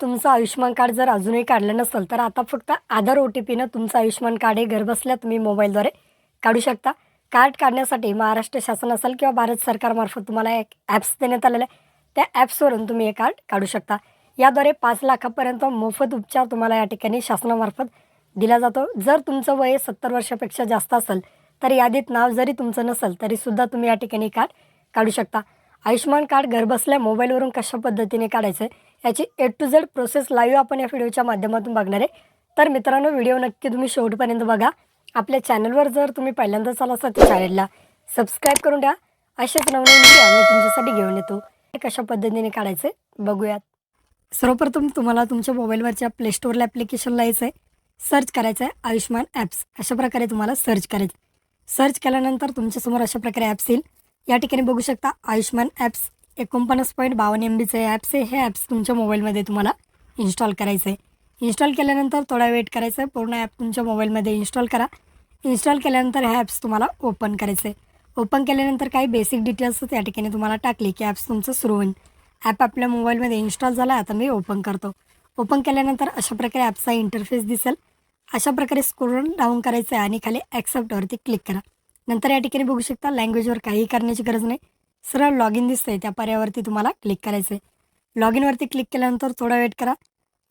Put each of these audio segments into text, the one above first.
तुमचं आयुष्यमान कार्ड जर अजूनही काढलं नसेल तर आता फक्त आधार ओ टी पीनं तुमचं आयुष्यमान कार्ड हे घरबसल्या तुम्ही मोबाईलद्वारे काढू शकता. कार्ड काढण्यासाठी महाराष्ट्र शासन असेल किंवा भारत सरकारमार्फत तुम्हाला एक ॲप्स देण्यात आलेलं आहे. त्या ॲप्सवरून तुम्ही हे कार्ड काढू शकता. याद्वारे पाच लाखापर्यंत मोफत उपचार तुम्हाला या ठिकाणी शासनामार्फत दिला जातो. जर तुमचं वय सत्तर वर्षापेक्षा जास्त असेल तर यादीत नाव जरी तुमचं नसेल तरीसुद्धा तुम्ही या ठिकाणी कार्ड काढू शकता. आयुष्यमान कार्ड घरबसल्या मोबाईलवरून कशा पद्धतीने काढायचं आहे? याची A to Z process live आपण या व्हिडिओच्या माध्यमातून बघणार आहे. तर मित्रांनो व्हिडिओ नक्की तुम्ही शेवटपर्यंत बघा. आपल्या चॅनलवर जर तुम्ही पहिल्यांदाच आला असाल तर चॅनलला सबस्क्राईब करून द्या असेच नवनवीन व्हिडिओ आम्ही तुमच्यासाठी घेऊन येतो. हे कशा पद्धतीने काढायचे बघूयात. सर्वप्रथम तुम्हाला तुमच्या मोबाईलवरच्या प्ले स्टोअरला ॲप्लिकेशनला यायचं आहे सर्च करायचं आहे आयुष्मान ॲप्स अशा प्रकारे तुम्हाला सर्च करायचं. सर्च केल्यानंतर तुमच्यासमोर अशा प्रकारे ॲप्स येईल. या ठिकाणी बघू शकता आयुष्मान ॲप्स एकोणपन्नास पॉईंट बावन्न एम बीचं हे ॲप्स आहे. हे ॲप्स तुमच्या मोबाईलमध्ये तुम्हाला इन्स्टॉल करायचं. आहे इन्स्टॉल केल्यानंतर थोडा वेट करायचं. आहे पूर्ण ॲप तुमच्या मोबाईलमध्ये इन्स्टॉल करा. इन्स्टॉल केल्यानंतर हे ॲप्स तुम्हाला ओपन करायचं. आहे ओपन केल्यानंतर काही बेसिक डिटेल्स या ठिकाणी तुम्हाला टाकले की ॲप्स तुमचं सुरू होईल. ॲप आपल्या मोबाईलमध्ये इन्स्टॉल झाला आता मी ओपन करतो. ओपन केल्यानंतर अशा प्रकारे ॲपचा इंटरफेस दिसेल. अशा प्रकारे स्क्रोल डाऊन करायचं आहे आणि खाली ॲक्सेप्टवरती क्लिक करा. नंतर या ठिकाणी बघू शकता लँग्वेजवर काही करण्याची गरज नाही. सरळ लॉग इन दिसतंय. त्या पर्यावरती तुम्हाला क्लिक करायचं आहे लॉग इनवरती क्लिक केल्यानंतर थोडा वेट करा.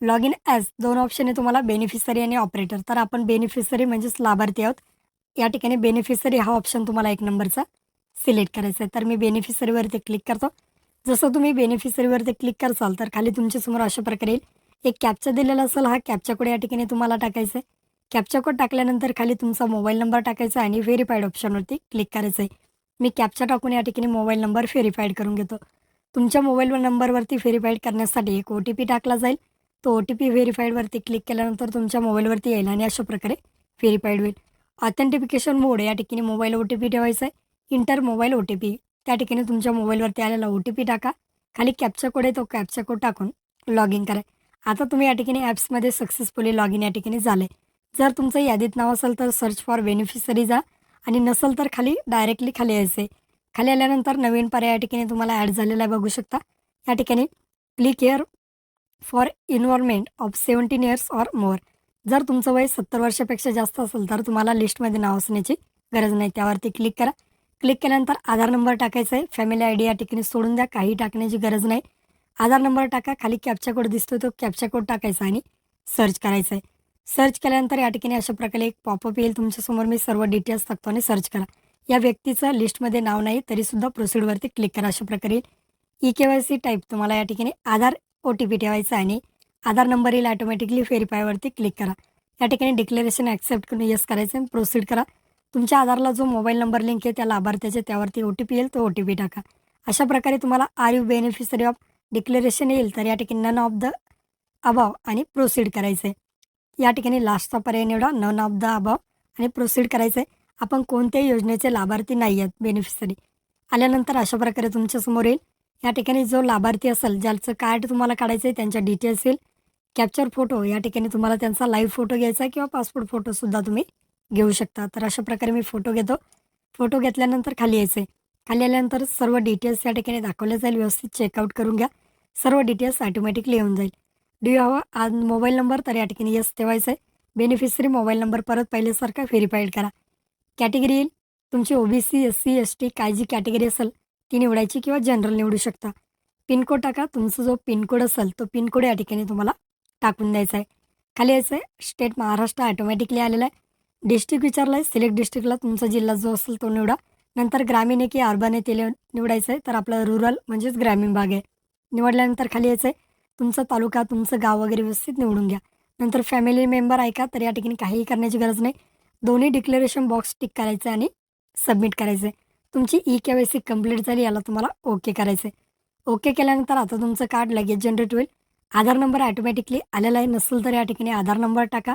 लॉग इन ॲज दोन ऑप्शन आहे तुम्हाला बेनिफिशरी आणि ऑपरेटर तर आपण बेनिफिशरी म्हणजेच लाभार्थी आहोत. या ठिकाणी बेनिफिशरी हा ऑप्शन तुम्हाला एक नंबरचा सिलेक्ट करायचा आहे तर मी बेनिफिशरीवरती क्लिक करतो. जसं तुम्ही बेनिफिशरीवरती क्लिक करसाल तर खाली तुमच्यासमोर अशा प्रकारे येईल. एक कॅप्चा दिलेला असेल हा कॅप्चा कोड या ठिकाणी तुम्हाला टाकायचं आहे कॅप्चा कोड टाकल्यानंतर खाली तुमचा मोबाईल नंबर टाकायचा आणि व्हेरीफाईड ऑप्शनवरती क्लिक करायचं आहे मी कॅप्चर टाकून या ठिकाणी मोबाईल नंबर व्हेरीफाईड करून घेतो. तुमच्या मोबाईल नंबरवरती व्हेरीफाईड करण्यासाठी एक ओ टी पी टाकला जाईल. तो ओ टी पी व्हेरीफाईडवरती क्लिक केल्यानंतर तुमच्या मोबाईलवरती येईल आणि अशा प्रकारे व्हेरीफाईड होईल. ऑथेंटिफिकेशन मोड या ठिकाणी मोबाईल ओ टी पी ठेवायचा आहे. Enter mobile O T P त्या ठिकाणी तुमच्या मोबाईलवरती आलेला ओ टी पी टाका. खाली कॅप्चा कोड आहे तो कॅप्चा कोड टाकून लॉग इन करा. आता तुम्ही या ठिकाणी ॲप्समध्ये सक्सेसफुली लॉग इन या ठिकाणी झाले. जर तुमचं यादीत नाव असेल तर सर्च फॉर बेनिफिशरी जा. आणि नसेल तर खाली डायरेक्टली खाली यायचे. खाली आल्यानंतर नवीन पर्याय या ठिकाणी तुम्हाला ॲड झालेला आहे बघू शकता. या ठिकाणी click here for enrolment of seventeen years or more जर तुमचं वय सत्तर वर्षापेक्षा जास्त असेल तर तुम्हाला लिस्टमध्ये नाव असण्याची गरज नाही. त्यावरती क्लिक करा. क्लिक केल्यानंतर आधार नंबर टाकायचा आहे. फॅमिली आय डी या ठिकाणी सोडून द्या. काही टाकण्याची गरज नाही. आधार नंबर टाका. खाली कॅप्चा कोड दिसतो तो कॅप्चा कोड टाकायचा आणि सर्च करायचा आहे. सर्च केल्यानंतर या ठिकाणी अशा प्रकारे एक पॉपअप येईल. तुमच्यासमोर मी सर्व डिटेल्स टाकतो आणि सर्च करा. या व्यक्तीचं लिस्टमध्ये नाव नाही तरीसुद्धा प्रोसिडवरती क्लिक करा. अशा प्रकारे E K Y C type तुम्हाला या ठिकाणी आधार ओ टी पी ठेवायचा आणि आधार नंबर येईल ऑटोमॅटिकली व्हेरीफायवरती क्लिक करा. या ठिकाणी डिक्लेरेशन ॲक्सेप्ट करून यस करायचं आणि प्रोसीड करा. तुमच्या आधारला जो मोबाईल नंबर लिंक आहे त्या लाभार्थ्याचे त्यावरती ओ टी पी येईल तो ओ टी पी टाका. अशा प्रकारे तुम्हाला R U beneficiary of declaration येईल तर या ठिकाणी नन ऑफ द अबाव आणि प्रोसीड करायचं आहे. या ठिकाणी लास्टचा पर्याय निवडा. नन ऑफ द अभाव आणि प्रोसीड करायचं आहे आपण कोणत्याही योजनेचे लाभार्थी नाही आहेत बेनिफिशरी आल्यानंतर अशा प्रकारे तुमच्यासमोर येईल. या ठिकाणी जो लाभार्थी असेल ज्याचं कार्ड तुम्हाला काढायचं आहे त्यांच्या डिटेल्स येईल. कॅप्चर फोटो या ठिकाणी तुम्हाला त्यांचा लाईव्ह फोटो घ्यायचा आहे किंवा पासपोर्ट फोटोसुद्धा तुम्ही घेऊ शकता. तर अशा प्रकारे मी फोटो घेतो. फोटो घेतल्यानंतर खाली यायचं आहे खाली आल्यानंतर सर्व डिटेल्स या ठिकाणी दाखवले जाईल. व्यवस्थित चेकआउट करून घ्या. सर्व डिटेल्स ऑटोमॅटिकली येऊन जाईल. डू हवा आज मोबाईल नंबर तर या ठिकाणी यस ठेवायचं आहे. बेनिफिशरी मोबाईल नंबर परत पहिल्यासारखा व्हेरीफाईड करा. कॅटेगरी येईल. तुमची O B C S C S T काय जी कॅटेगरी असेल ती निवडायची किंवा जनरल निवडू शकता. पिनकोड टाका. तुमचा जो पिनकोड असेल तो पिनकोड या ठिकाणी तुम्हाला टाकून द्यायचा आहे. खाली यायचं आहे. स्टेट महाराष्ट्र ऑटोमॅटिकली आलेला आहे. डिस्ट्रिक्ट विचारलं आहे सिलेक्ट डिस्ट्रिक्टला तुमचा जिल्हा जो असेल तो निवडा. नंतर ग्रामीण आहे की अर्बन आहे ते निवडायचं आहे. तर आपलं रुरल म्हणजेच ग्रामीण भाग आहे. निवडल्यानंतर खाली यायचं आहे. तुमचा तालुका तुमचं गाव वगैरे व्यवस्थित निवडून घ्या. नंतर फॅमिली मेंबर आहे का? तर या ठिकाणी काहीही करण्याची गरज नाही. दोन्ही डिक्लेरेशन बॉक्स टिक करायचं आणि सबमिट करायचं आहे तुमची E K Y C complete झाली याला तुम्हाला ओके करायचं आहे ओके केल्यानंतर आता तुमचं कार्ड लगेच जनरेट होईल. आधार नंबर ॲटोमॅटिकली आलेला आहे. नसेल तर या ठिकाणी आधार नंबर टाका.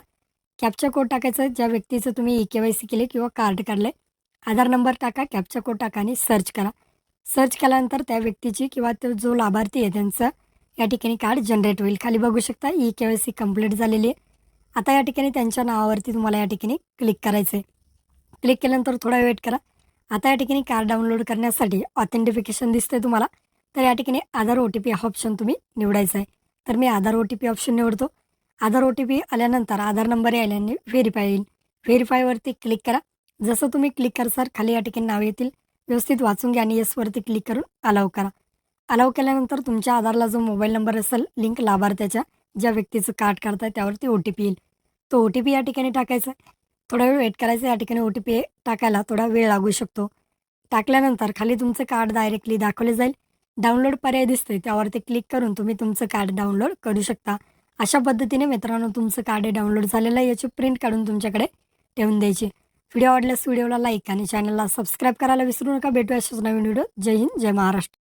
कॅप्चा कोड टाकायचं. ज्या व्यक्तीचं तुम्ही ई के वाय सी केले किंवा कार्ड काढलं आहे आधार नंबर टाका कॅप्चा कोड टाका आणि सर्च करा. सर्च केल्यानंतर त्या व्यक्तीची किंवा तो जो लाभार्थी आहे त्यांचं या ठिकाणी कार्ड जनरेट होईल. खाली बघू शकता E K Y C complete झालेली आहे. आता या ठिकाणी त्यांच्या नावावरती तुम्हाला या ठिकाणी क्लिक करायचं आहे. क्लिक केल्यानंतर थोडा वेट करा. आता या ठिकाणी कार्ड डाउनलोड करण्यासाठी ऑथेंटिफिकेशन दिसतंय तुम्हाला. तर या ठिकाणी आधार ओ टी पी हा ऑप्शन तुम्ही निवडायचा आहे. तर मी Aadhaar O T P option निवडतो. आधार ओ टी पी आल्यानंतर आधार नंबर आल्याने व्हेरीफाय येईल. व्हेरीफायवरती क्लिक करा. जसं तुम्ही क्लिक करसाल खाली या ठिकाणी नाव येतील. व्यवस्थित वाचून घ्या आणि येसवरती क्लिक करून अलाव करा. अलाव केल्यानंतर तुमच्या आधारला जो मोबाईल नंबर असेल लिंक लाभार्थ्याच्या ज्या व्यक्तीचं कार्ड काढताय त्यावरती ओ टी पी येईल. तो ओ टी पी या ठिकाणी टाकायचा. आहे थोडा वेळ वेट करायचा या ठिकाणी ओ टी पी टाकायला थोडा वेळ लागू शकतो. टाकल्यानंतर खाली तुमचं कार्ड डायरेक्टली दाखवले जाईल. डाउनलोड पर्याय दिसतोय त्यावरती क्लिक करून तुम्ही तुमचं कार्ड डाउनलोड करू शकता. अशा पद्धतीने मित्रांनो तुमचं कार्ड डाउनलोड झालेलं आहे. याची प्रिंट काढून तुमच्याकडे ठेवून द्यायची. व्हिडिओ आवडल्यास व्हिडिओला लाईक आणि चॅनलला सबस्क्राईब करायला विसरू नका. भेटू अशाच नवीन व्हिडिओ जय हिंद जय महाराष्ट्र.